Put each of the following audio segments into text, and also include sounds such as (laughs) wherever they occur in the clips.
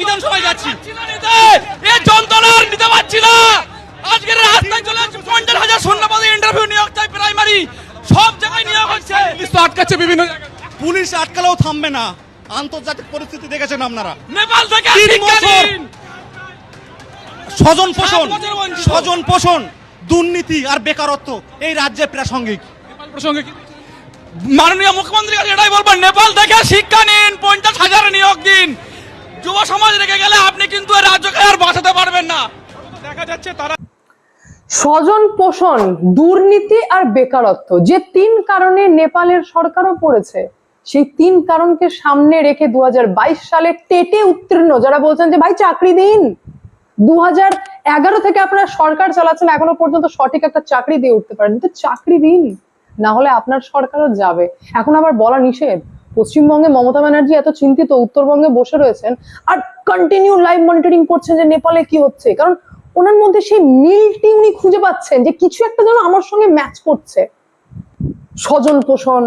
বিধানসভায় যাচ্ছি। এ নিতে পারছি না। আজকের রাস্তায় চলে যাচ্ছে পঞ্চাশ হাজার শূন্যপদে ইন্টারভিউ নিয়োগ চাই প্রাইমারি সব জায়গায় নিয়োগ হচ্ছে। পুলিশ তো আটকাচ্ছে বিভিন্ন পুলিশ আটকালেও থামবে না। আন্তর্জাতিক পরিস্থিতি দেখেছেন আপনারা। নেপাল থেকে তিন শিক্ষা বছর। স্বজন পোষণ। স্বজন পোষণ। দুর্নীতি আর বেকারত্ব এই রাজ্যে প্রাসঙ্গিক। নেপাল প্রসঙ্গে কি? মাননীয় মুখ্যমন্ত্রীর কাছে এটাই বলব নেপাল থেকে শিক্ষা নিন পঞ্চাশ হাজার নিয়োগ দিন যুব সমাজ রেখে গেলে আপনি কিন্তু এই রাজ্যকে আর বাঁচাতে পারবেন না। দেখা যাচ্ছে তারা স্বজন পোষণ দুর্নীতি আর বেকারত্ব যে তিন কারণে নেপালের সরকারও পড়েছে সেই তিন কারণকে সামনে রেখে দু সালে টেটে উত্তীর্ণ যারা বলছেন যে ভাই চাকরি দিন। দু এগারো থেকে আপনারা সরকার চালাচ্ছেন এখনও পর্যন্ত সঠিক একটা চাকরি দিয়ে উঠতে পারেন কিন্তু চাকরি দিন না হলে আপনার সরকারও যাবে। এখন আবার বলা নিষেধ। পশ্চিমবঙ্গে মমতা ব্যানার্জি এত চিন্তিত, উত্তরবঙ্গে বসে রয়েছেন আর কন্টিনিউ লাইভ মনিটরিং করছেন যে নেপালে কি হচ্ছে। কারণ ওনার মধ্যে সেই মিলটি উনি খুঁজে পাচ্ছেন যে কিছু একটা যেন আমার সঙ্গে ম্যাচ করছে। স্বজন পোষণ,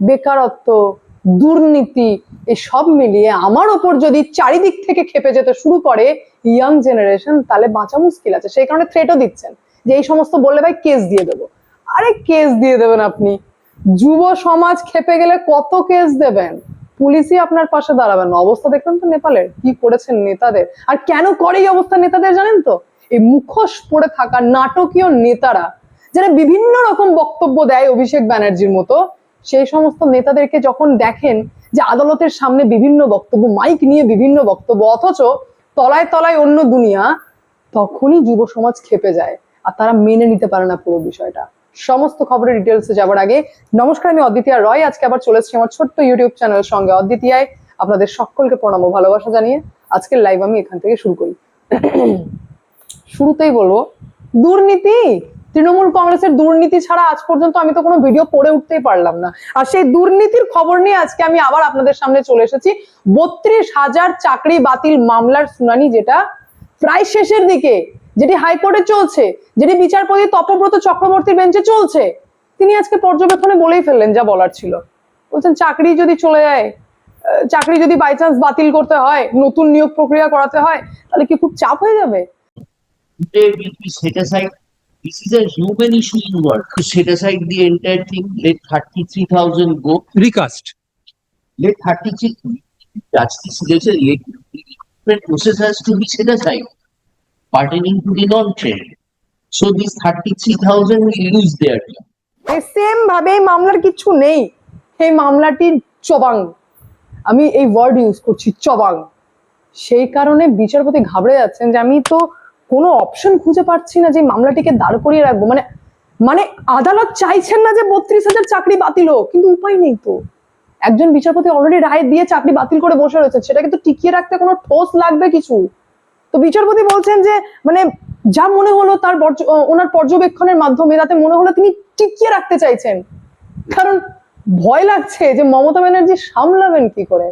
বেকারত্ব, দুর্নীতি এই সব মিলিয়ে আমার ওপর যদি চারিদিক থেকে খেপে যেতে শুরু করে ইয়াং জেনারেশন তাহলে বাঁচা মুশকিল আছে। সেই কারণে থ্রেটও দিচ্ছেন যে এই সমস্ত বললে ভাই কেস দিয়ে দেবো। আরে কেস দিয়ে দেবেন আপনি। যুব সমাজ খেপে গেলে কত কেস দেবেন? পুলিশই আপনার পাশে দাঁড়াবে না। অবস্থা দেখলেন তো নেপালের, কি করেছেন নেতাদের? আর কেন করে এই অবস্থা নেতাদের জানেন তো? এই মুখোশ পড়ে থাকা নাটকীয় নেতারা, যারা বিভিন্ন রকম বক্তব্য দেয় অভিষেক ব্যানার্জির মতো, সেই সমস্ত নেতাদেরকে যখন দেখেন যে আদালতের সামনে বিভিন্ন বক্তব্য, মাইক নিয়ে বিভিন্ন বক্তব্য, অথচ তলায় তলায় অন্য দুনিয়া, তখনই যুব সমাজ খেপে যায়। আর তারা মেনে নিতে পারে না পুরো বিষয়টা। সমস্ত খবরের ডিটেলসে যাবার আগে, নমস্কার, আমি অদ্বিতীয়া রয়। আজকে আবার চলে এসেছি আমার ছোট্ট ইউটিউব চ্যানেলের সঙ্গে। অদ্বিতীয়ায় আপনাদের সকলকে প্রণাম ও ভালোবাসা জানিয়ে আজকের লাইভ আমি এখান থেকে শুরু করি। শুরুতেই বলব, দুর্নীতি! তৃণমূল কংগ্রেসের দুর্নীতি ছাড়া আজ পর্যন্ত আমি তো কোনো ভিডিও পড়ে উঠতেই পারলাম না। আর সেই দুর্নীতির খবর নিয়ে আজকে আমি আবার আপনাদের সামনে চলে এসেছি। বত্রিশ হাজার চাকরি বাতিল মামলার শুনানি যেটা প্রায় শেষের দিকে যেটি হাইকোর্টে চলছে যেটি বিচারপতি তপব্রত চক্রবর্তী বেঞ্চে চলছে তিনি আজকে পর্যবেক্ষণে বলেই ফেললেন যা বলার ছিল বলছেন চাকরি যদি চলে যায় চাকরি যদি বাই চান্স বাতিল করতে হয় নতুন নিয়োগ প্রক্রিয়া করাতে হয় তাহলে কি খুব চাপ হয়ে যাবে This is a human issue in world. To set aside the entire thing, let 33,000 go. Recast. Let 33,000 go. That's the situation. The process has to be set. Pertaining to the non-trade. So this thirty-three will lose their job. Same ভাবে এই মামলার কিছু নেই। এই মামলাটি চবাং। আমি এই word use করছি, চবাং। সেই কারণে বিচারপতি ঘাবড়ে যাচ্ছেন যে আমি তো কোনো অপশন খুঁজে পাচ্ছি না যে মামলাটিকে দাঁড় করিয়ে রাখব। মানে মানে আদালত চাইছেন না যে বত্রিশ হাজার চাকরি বাতিল হোক, কিন্তু উপায় নেই তো। একজন বিচারপতি অলরেডি রায় দিয়ে চাকরি বাতিল করে বসে রয়েছে সেটাকে তো টিকিয়ে রাখতে কোনো ঠোস লাগবে কিছু। তো বিচারপতি বলছেন যে মানে যা মনে হলো তার ওনার পর্যবেক্ষণের মাধ্যমে তাতে মনে হলো তিনি টিকিয়ে রাখতে চাইছেন। কারণ ভয় লাগছে যে মমতা ব্যানার্জি সামলাবেন কি করে।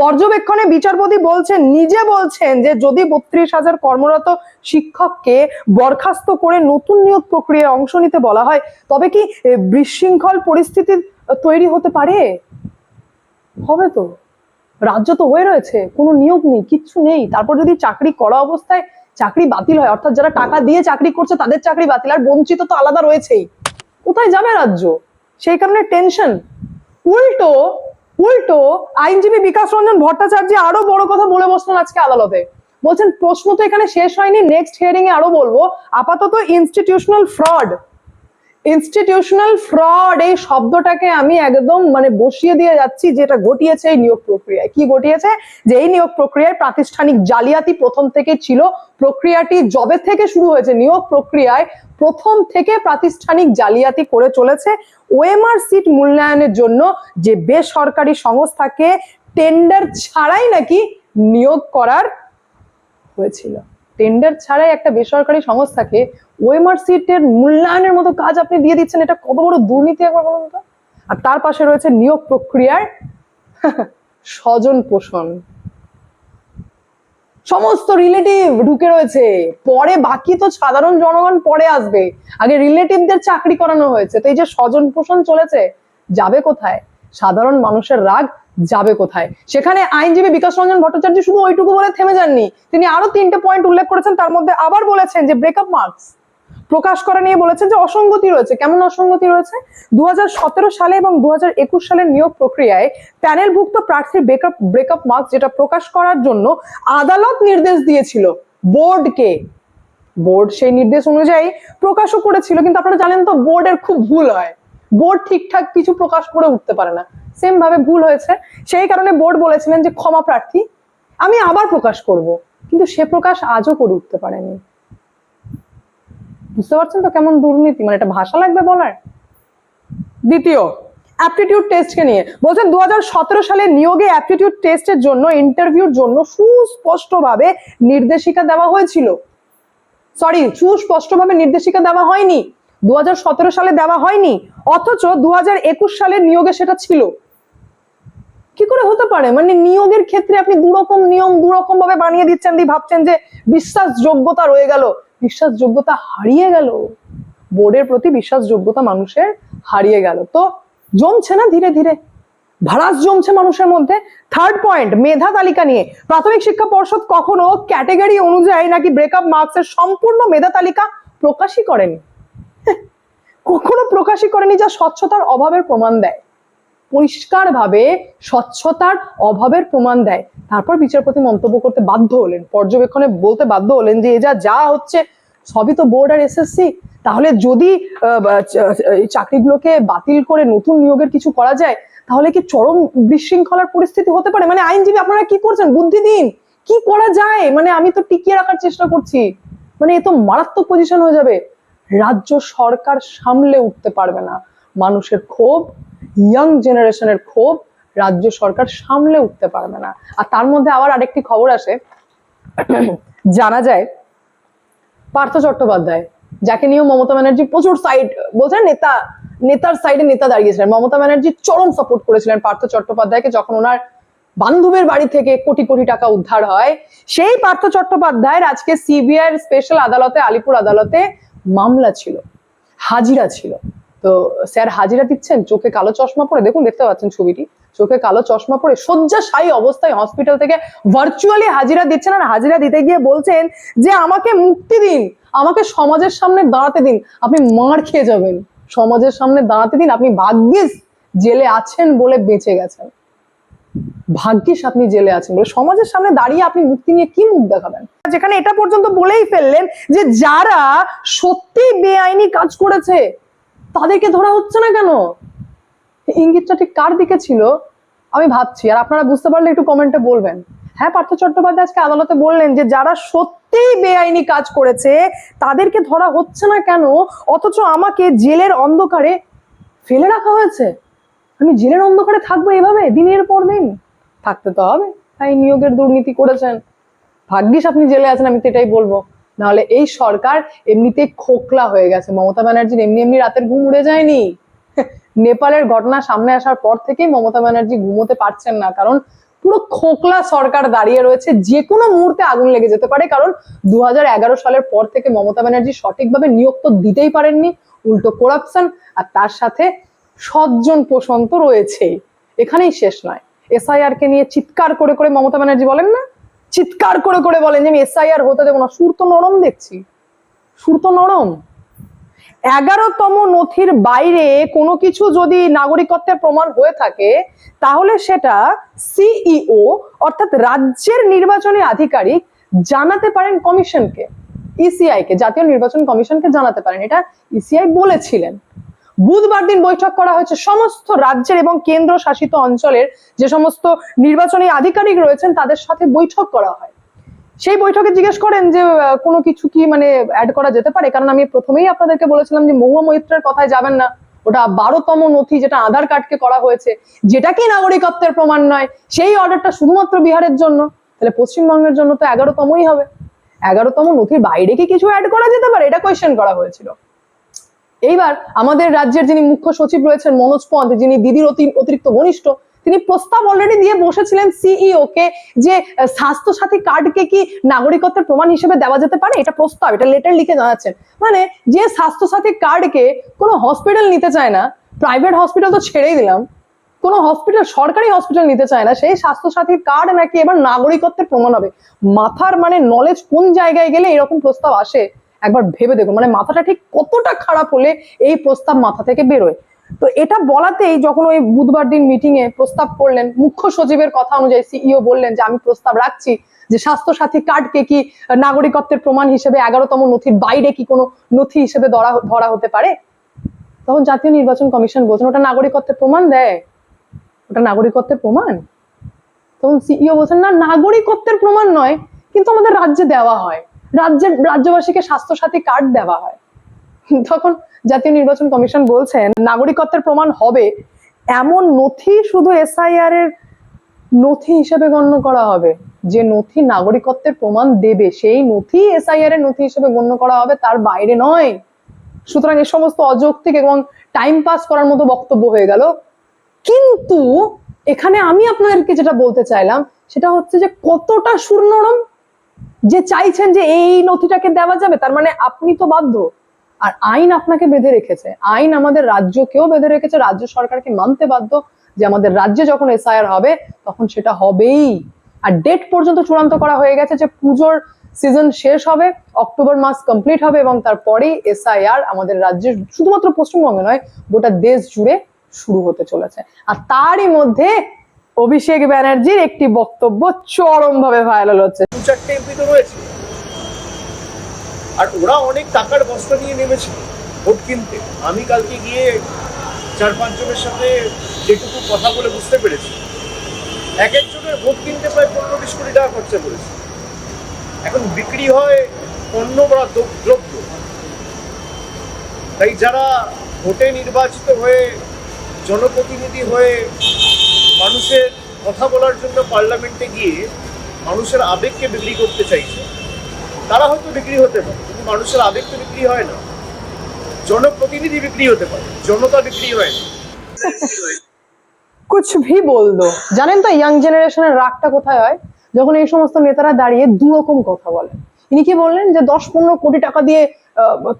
পর্যবেক্ষণে বিচারপতি বলছেন, নিজে বলছেন যে যদি বত্রিশ হাজার কর্মরত শিক্ষককে বরখাস্ত করে নতুন নিয়োগ প্রক্রিয়ায় অংশ নিতে বলা হয়, তবে কি বিশৃঙ্খল পরিস্থিতি তৈরি হতে পারে? হবে তো। রাজ্য তো হয়ে রয়েছে, কোনো নিয়োগ নেই, কিচ্ছু নেই। তারপর যদি চাকরি করা অবস্থায় চাকরি বাতিল হয়, অর্থাৎ যারা টাকা দিয়ে চাকরি করছে তাদের চাকরি বাতিল, আর বঞ্চিত তো আলাদা রয়েছেই। কোথায় যাবে রাজ্য? সেই কারণে টেনশন। উল্টো উল্টো, আইনজীবী বিকাশ রঞ্জন ভট্টাচার্য আরও বড় কথা বলে বসলেন আজকে আদালতে। বলছেন, প্রশ্ন তো এখানে শেষ হয়নি নেক্সট হিয়ারিং এ আরও বলব। আপাতত ইনস্টিটিউশনাল ফ্রড ইনস্টিটিউশনাল ফ্রড এই শব্দটাকে আমি একদম মানে বসিয়ে দিয়ে যাচ্ছি যেটা ঘটিয়েছে এই নিয়োগ প্রক্রিয়ায়। কি ঘটিয়েছে? যে এই নিয়োগ প্রক্রিয়ায় প্রাতিষ্ঠানিক জালিয়াতি প্রথম থেকে ছিল। প্রক্রিয়াটি জবে থেকে শুরু হয়েছে? নিয়োগ প্রক্রিয়ায় প্রথম থেকে প্রাতিষ্ঠানিক জালিয়াতি করে চলেছে। ওএমআর সিট মূল্যায়নের জন্য যে বেসরকারি সংস্থাকে টেন্ডার ছাড়াই নাকি নিয়োগ করার হয়েছিল। টেন্ডার ছাড়াই একটা বেসরকারি সংস্থাকে ওএমআর সিটের মূল্যায়নের মতো কাজ আপনি দিয়ে দিচ্ছেন, এটা কত বড় দুর্নীতি একবার বলুন তো? আর তার পাশে রয়েছে নিয়োগ প্রক্রিয়ার (laughs) স্বজন পোষণ। সমস্ত রিলেটিভ ঢুকে রয়েছে, পরে বাকি তো সাধারণ জনগণ পরে আসবে। আগে রিলেটিভদের চাকরি করানো হয়েছে, তো এই যে স্বজন পোষণ চলেছে, যাবে কোথায়? সাধারণ মানুষের রাগ যাবে কোথায়? সেখানে আইনজীবী বিকাশ রঞ্জন ভট্টাচার্য শুধু ওইটুকু বলে থেমে যাননি। তিনি আরও তিনটে পয়েন্ট উল্লেখ করেছেন, তার মধ্যে আবার বলেছেন যে ব্রেকআপ মার্কস প্রকাশ করা নিয়ে বলেছেন যে, অসঙ্গতি রয়েছে। কেমন অসঙ্গতি রয়েছে? দু হাজার সতেরো সালে এবং দু সালের নিয়োগ প্রক্রিয়ায় প্যানেলভুক্ত প্রার্থীর ব্রেকআপ ব্রেকআপ মার্কস যেটা প্রকাশ করার জন্য আদালত নির্দেশ দিয়েছিল বোর্ডকে। বোর্ড সেই নির্দেশ অনুযায়ী প্রকাশও করেছিল, কিন্তু আপনারা জানেন তো, বোর্ডের খুব ভুল হয়। বোর্ড ঠিকঠাক কিছু প্রকাশ করে উঠতে পারে না। সেম ভাবে ভুল হয়েছে। সেই কারণে বোর্ড বলেছিলেন যে ক্ষমা প্রার্থী, আমি আবার প্রকাশ করব। কিন্তু সে প্রকাশ আজও করে উঠতে পারেনি। বুঝতে পারছেন তো কেমন দুর্নীতি? মানে এটা ভাষা লাগবে বলার? দ্বিতীয় অ্যাপটিটিউড টেস্টকে নিয়ে। বলছেন দু হাজার সতেরো সালে নিয়োগে অ্যাপটিটিউড টেস্টের জন্য ইন্টারভিউর জন্য সুস্পষ্টভাবে নির্দেশিকা দেওয়া হয়েছিল। সরি সুস্পষ্টভাবে নির্দেশিকা দেওয়া হয়নি। দু হাজার সতেরো সালে দেওয়া হয়নি, অথচ দু সালের নিয়োগে সেটা ছিল। কি করে হতে পারে? মানে নিয়োগের ক্ষেত্রে আপনি দুরকম নিয়ম দুরকম ভাবে বানিয়ে দিচ্ছেন দিয়ে ভাবছেন যে বিশ্বাসযোগ্যতা রয়ে গেল। বিশ্বাসযোগ্যতা হারিয়ে গেল। বোর্ডের প্রতি বিশ্বাসযোগ্যতা মানুষের হারিয়ে গেল। তো জমছে না ধীরে ধীরে? ভাড়াস জমছে মানুষের মধ্যে। থার্ড পয়েন্ট মেধা তালিকা নিয়ে। প্রাথমিক শিক্ষা পর্ষদ কখনো ক্যাটেগরি অনুযায়ী নাকি ব্রেকআপ মার্কসের সম্পূর্ণ মেধা তালিকা প্রকাশই করেনি। কখনো প্রকাশই করেনি যা স্বচ্ছতার অভাবের প্রমাণ দেয়। পরিষ্কারভাবে স্বচ্ছতার অভাবের প্রমাণ দেয়। তারপর বিচারপতি মন্তব্য করতে বাধ্য হলেন। পর্যবেক্ষণে বলতে বাধ্য হলেন যে, এ যা যা হচ্ছে, সবই তো বোর্ড আর এসএসসি তাহলে যদি চাকরিগুলোকে বাতিল করে নতুন নিয়োগের কিছু করা যায়, তাহলে কি চরম বিশৃঙ্খলার পরিস্থিতি হতে পারে? মানে আইনজীবী, আপনারা কি করছেন? বুদ্ধি দিন কি করা যায়? মানে আমি তো টিকিয়ে রাখার চেষ্টা করছি। মানে এ তো মারাত্মক পজিশন হয়ে যাবে। রাজ্য সরকার সামলে উঠতে পারবে না। মানুষের ক্ষোভ ইয়াং জেনারেশনের ক্ষোভ রাজ্য সরকার সামলে উঠতে পারবে না। আর তার মধ্যে আবার আরেকটি খবর আসে। জানা যায়, পার্থ চট্টোপাধ্যায়, যাকে নিয়েও মমতা ব্যানার্জি প্রচুর সাইড বলছেন নেতা, নেতার সাইডে নেতা দাঁড়িয়েছিলেন। মমতা ব্যানার্জি চরম সাপোর্ট করেছিলেন পার্থ চট্টোপাধ্যায়কে যখন ওনার বান্ধবীর বাড়ি থেকে কোটি কোটি টাকা উদ্ধার হয়। সেই পার্থ চট্টোপাধ্যায়ের আজকে সিবিআই স্পেশাল আদালতে, আলিপুর আদালতে মামলা ছিল, হাজিরা ছিল। তো স্যার হাজিরা দিচ্ছেন, চোখে কালো চশমা পরে, দেখুন, দেখতে পাচ্ছেন ছবিটি, চোখে কালো চশমা পরে শয্যাশায়ী অবস্থায় হসপিটাল থেকে ভার্চুয়ালি হাজিরা দিচ্ছেন আর হাজিরা দিতে গিয়ে বলছেন যে আমাকে মুক্তি দিন, আমাকে সমাজের সামনে দাঁড়াতে দিন, আপনি মার খেয়ে যাবেন। সমাজের সামনে দাঁড়াতে দিন, আপনি ভাগ্যিস জেলে আছেন বলে বেঁচে গেছেন। ভাগ্যিস আপনি জেলে আছেন বলে সমাজের সামনে দাঁড়িয়ে আপনি মুক্তি নিয়ে কি মুখ দেখাবেন? যেখানে এটা পর্যন্ত বলেই ফেললেন যে যারা সত্যি বেআইনি কাজ করেছে, তাদেরকে ধরা হচ্ছে না কেন? ইঙ্গিতটা ঠিক কার দিকে ছিল? আমি ভাবছি, আর আপনারা বুঝতে পারলে একটু কমেন্টে বলবেন। হ্যাঁ পার্থ চট্টোপাধ্যায় আজকে আদালতে বললেন যে যারা সত্যিই বেআইনি কাজ করেছে, তাদেরকে ধরা হচ্ছে না কেন? অথচ আমাকে জেলের অন্ধকারে ফেলে রাখা হয়েছে। আমি জেলের অন্ধকারে থাকব এভাবে? দিনের পর দিন? থাকতে তো হবে। তাই নিয়োগের দুর্নীতি করেছেন। ভাগ্যিস আপনি জেলে আছেন, আমি তো এটাই বলব। নাহলে এই সরকার এমনিতে খোকলা হয়ে গেছে। মমতা ব্যানার্জির এমনি এমনি রাতের ঘুম উড়ে যায়নি। (laughs) নেপালের ঘটনা সামনে আসার পর থেকেই মমতা ব্যানার্জি ঘুমোতে পারছেন না। কারণ পুরো খোকলা সরকার দাঁড়িয়ে রয়েছে। যে কোনো মুহূর্তে আগুন লেগে যেতে পারে। কারণ দু হাজার এগারো সালের পর থেকে মমতা ব্যানার্জি সঠিকভাবে নিয়োগ তো দিতেই পারেননি। উল্টো করাপশন আর তার সাথে সজ্জন পোষণ তো রয়েছেই এখানেই শেষ নয়। এসআইআর কে নিয়ে চিৎকার করে করে মমতা ব্যানার্জি বলেন না? চিৎকার করে করে বলেন যে আমি এসআইআর হতে দেবো না। সুর তো নরম দেখছি। সুর তো নরম। এগারোতম নথির বাইরে কোনো কিছু যদি নাগরিকত্বের প্রমাণ হয়ে থাকে, তাহলে সেটা সিইও অর্থাৎ রাজ্যের নির্বাচনী আধিকারিক, জানাতে পারেন কমিশনকে। ইসিআই কে, জাতীয় নির্বাচন কমিশনকে জানাতে পারেন। এটা ইসিআই বলেছিলেন। বুধবার দিন বৈঠক করা হয়েছে। সমস্ত রাজ্যের এবং কেন্দ্র শাসিত অঞ্চলের যে সমস্ত নির্বাচনী আধিকারিক রয়েছেন, তাদের সাথে বৈঠক করা হয়। সেই বৈঠকে জিজ্ঞেস করেন যে কোনো কিছু কি মানে অ্যাড করা যেতে পারে? কারণ আমি প্রথমেই আপনাদেরকে বলেছিলাম যে, মহুয়া মৈত্রের কথায় যাবেন না। ওটা বারোতম নথি যেটা আধার কার্ডকে করা হয়েছে। যেটা কি নাগরিকত্বের প্রমাণ নয়, সেই অর্ডারটা শুধুমাত্র বিহারের জন্য। তাহলে পশ্চিমবঙ্গের জন্য তো এগারোতমই হবে। এগারোতম নথির বাইরে কি কিছু অ্যাড করা যেতে পারে? এটা কোয়েশ্চেন করা হয়েছিল। এইবার আমাদের রাজ্যের যিনি মুখ্য সচিব রয়েছেন মনোজ পন্থ, যিনি দিদির অতি- অতিরিক্ত ঘনিষ্ঠ তিনি প্রস্তাব অলরেডি দিয়ে বসেছিলেন সিইও কে যে স্বাস্থ্য সাথী কার্ডকে কি নাগরিকত্বের প্রমাণ হিসেবে দেওয়া যেতে পারে? এটা প্রস্তাব, এটা লেটার লিখে জানাচ্ছেন। মানে যে স্বাস্থ্য সাথী কার্ডকে কোনো হসপিটাল নিতে চায় না প্রাইভেট হসপিটাল তো ছেড়েই দিলাম, কোনো হসপিটাল সরকারি হসপিটাল নিতে চায় না, সেই স্বাস্থ্যসাথী কার্ড নাকি এবার নাগরিকত্বের প্রমাণ হবে। মাথার মানে নলেজ কোন জায়গায় গেলে এরকম প্রস্তাব আসে? একবার ভেবে দেখুন। মানে মাথাটা ঠিক কতটা খারাপ হলে এই প্রস্তাব মাথা থেকে বেরোয়। তো এটা বলাতেই যখন ওই বুধবার দিন মিটিং এ প্রস্তাব করলেন, মুখ্য সচিবের কথা অনুযায়ী সিইও বললেন যে, আমি প্রস্তাব রাখছি যে, স্বাস্থ্যসাথী কার্ডকে কি নাগরিকত্বের প্রমাণ হিসেবে এগারোতম নথির বাইরে কি কোনো নথি হিসেবে ধরা ধরা হতে পারে? তখন জাতীয় নির্বাচন কমিশন বলছেন, ওটা নাগরিকত্বের প্রমাণ দেয়। ওটা নাগরিকত্বের প্রমাণ? তখন সিইও বলছেন, না, নাগরিকত্বের প্রমাণ নয়, কিন্তু আমাদের রাজ্যে দেওয়া হয়। রাজ্যের রাজ্যবাসীকে স্বাস্থ্যসাথী কার্ড দেওয়া হয়। তখন জাতীয় নির্বাচন কমিশন বলছেন, নাগরিকত্বের প্রমাণ হবে। এমন নথি শুধু এসআইআর এর নথি হিসেবে গণ্য করা হবে। যে নথি নাগরিকত্বের প্রমাণ দেবে, সেই নথি এসআইআর এর নথি হিসেবে গণ্য করা হবে, তার বাইরে নয়। সুতরাং এ সমস্ত অযৌক্তিক এবং টাইম পাস করার মতো বক্তব্য হয়ে গেল। কিন্তু এখানে আমি আপনাদেরকে যেটা বলতে চাইলাম, সেটা হচ্ছে যে কতটা সুর যে চাইছেন যে এই নথিটাকে দেওয়া যাবে, তার মানে আপনি তো বাধ্য। আর আইন আপনাকে বেঁধে রেখেছে। আইন আমাদের রাজ্যকেও বেঁধে রেখেছে। রাজ্য সরকারকে মানতে বাধ্য যে আমাদের রাজ্যে যখন এসআইআর হবে, তখন সেটা হবেই। আর ডেট পর্যন্ত চূড়ান্ত করা হয়ে গেছে যে পুজোর সিজন শেষ হবে, অক্টোবর মাস কমপ্লিট হবে এবং তারপরেই এসআইআর আমাদের রাজ্যে শুধুমাত্র পশ্চিমবঙ্গে নয়, গোটা দেশ জুড়ে শুরু হতে চলেছে। আর তারই মধ্যে অভিষেক ব্যানার্জির একটি বক্তব্য চরমভাবে ভাইরাল হচ্ছে। চারটে এমপি তো রয়েছে। আর ওরা অনেক টাকার বস্তা নিয়ে নেমেছিল ভোট কিনতে। আমি কালকে গিয়ে চার পাঁচজনের সাথে যেটুকু কথা বলে বুঝতে পেরেছি। এক একজনের ভোট কিনতে প্রায় পনেরো বিশ কোটি টাকা খরচা করেছে। এখন বিক্রি হয় পণ্য বা দ্রব্য। তাই যারা ভোটে নির্বাচিত হয়ে জনপ্রতিনিধি হয়ে মানুষের কথা বলার জন্য পার্লামেন্টে গিয়ে মানুষের আবেগকে বিক্রি করতে চাইছে। তারা হয়তো বিক্রি হতে পারে, কিন্তু মানুষের আবেগ তো বিক্রি হয় না। জনপ্রতিনিধি বিক্রি হতে পারে, জনতা বিক্রি হয় না। কুছ ভি বল দো। জানেন তো ইয়াং জেনারেশনের রাগটা কোথায় হয়? যখন এই সমস্ত নেতারা দাঁড়িয়ে দু রকম কথা বলেন। ইনি কি বললেন যে, দশ পনেরো কোটি টাকা দিয়ে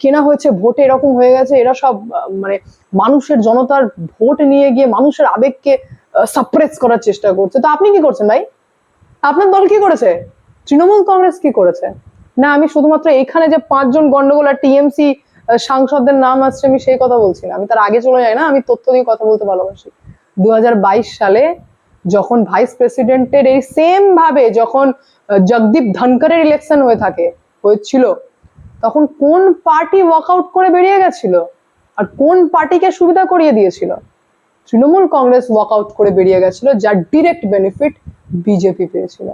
কেনা হয়েছে, ভোটে এরকম হয়ে গেছে, এরা সব মানে মানুষের, জনতার ভোট নিয়ে গিয়ে মানুষের আবেগকে সাপ্রেস করার চেষ্টা করছে। তো আপনি কি করছেন ভাই? আপনার দল কি করেছে? তৃণমূল কংগ্রেস কি করেছে? না, আমি শুধুমাত্র এখানে যে পাঁচজন গন্ডগোল আর টিএমসি সাংসদদের নাম আসছে, আমি সেই কথা বলছি না। আমি তার আগে চলে যাই না, আমি তথ্য দিয়ে কথা বলতে ভালোবাসি। দু সালে যখন ভাইস প্রেসিডেন্টের এই সেম ভাবে যখন জগদীপ ধনকরের ইলেকশন হয়ে থাকে, হয়েছিল, তখন কোন পার্টি ওয়াকআউট করে বেরিয়ে গেছিল? আর কোন পার্টিকে সুবিধা করিয়ে দিয়েছিল? তৃণমূল কংগ্রেস ওয়াকআউট করে বেরিয়ে গেছিল, যার ডিরেক্ট বেনিফিট বিজেপি পেয়েছিল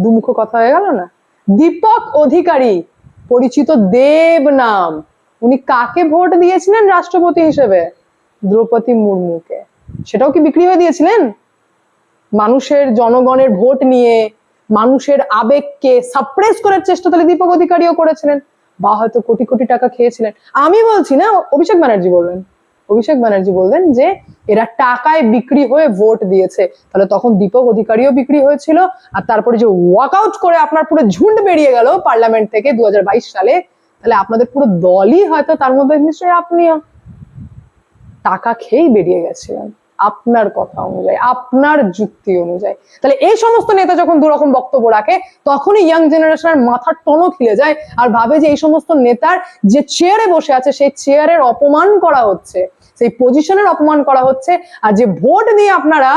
দুমুখ কথা হয়ে গেল না? দীপক অধিকারী, পরিচিত দেব নাম। উনি কাকে ভোট দিয়েছিলেন রাষ্ট্রপতি হিসেবে? দ্রৌপদী মুর্মুকে। সেটাও কি বিক্রি হয়ে দিয়েছিলেন? মানুষের জনগণের ভোট নিয়ে মানুষের আবেগকে সাপ্রেস করার চেষ্টা তাহলে দীপক অধিকারীও করেছিলেন। বা হয়তো কোটি কোটি টাকা খেয়েছিলেন। আমি বলছি না, অভিষেক ব্যানার্জি বললেন অভিষেক ব্যানার্জি বললেন যে এরা টাকায় বিক্রি হয়ে ভোট দিয়েছে। তাহলে তখন দীপক অধিকারীও বিক্রি হয়েছিল আর তারপরে যে ওয়াকআউট করে আপনার পুরো ঝুন্ড বেরিয়ে গেল পার্লামেন্ট থেকে দু সালে, তাহলে আপনাদের পুরো দলই হয়তো তার মধ্যে নিশ্চয়ই আপনিও টাকা খেয়েই বেরিয়ে গেছিলেন, আপনার কথা অনুযায়ী, আপনার যুক্তি অনুযায়ী। তাহলে এই সমস্ত নেতা যখন দুরকম বক্তব্য রাখে, তখনই ইয়াং জেনারেশনের মাথার টনও খিলে যায় আর ভাবে যে এই সমস্ত নেতার যে চেয়ারে বসে আছে, সেই চেয়ারের অপমান করা হচ্ছে। সেই পজিশনের অপমান করা হচ্ছে আর যে ভোট দিয়ে আপনারা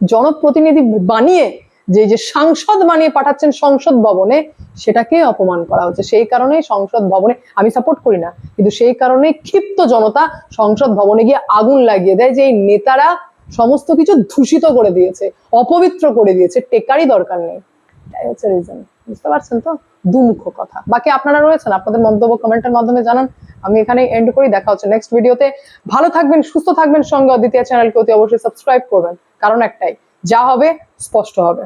জনপ্রতিনিধি বানিয়ে যে যে সাংসদ বানিয়ে পাঠাচ্ছেন সংসদ ভবনে, সেটাকে অপমান করা হচ্ছে। সেই কারণেই সংসদ ভবনে, আমি সাপোর্ট করি না, কিন্তু সেই কারণে ক্ষিপ্ত জনতা সংসদ ভবনে গিয়ে আগুন লাগিয়ে দেয় যে এই নেতারা সমস্ত কিছু দূষিত করে দিয়েছে, অপবিত্র করে দিয়েছে, টেকারই দরকার নেই। হচ্ছে রিজন বুঝতে পারছেন তো? দুমুখ কথা। বাকি আপনারা রয়েছেন, আপনাদের মন্তব্য কমেন্টের মাধ্যমে জানান, আমি এখানে এন্ড করি, দেখা হচ্ছে নেক্সট ভিডিওতে ভালো থাকবেন, সুস্থ থাকবেন, সঙ্গে অদ্বিতীয় চ্যানেলকে অতি অবশ্যই সাবস্ক্রাইব করবেন, কারণ একটাই, যা হবে, স্পষ্ট হবে।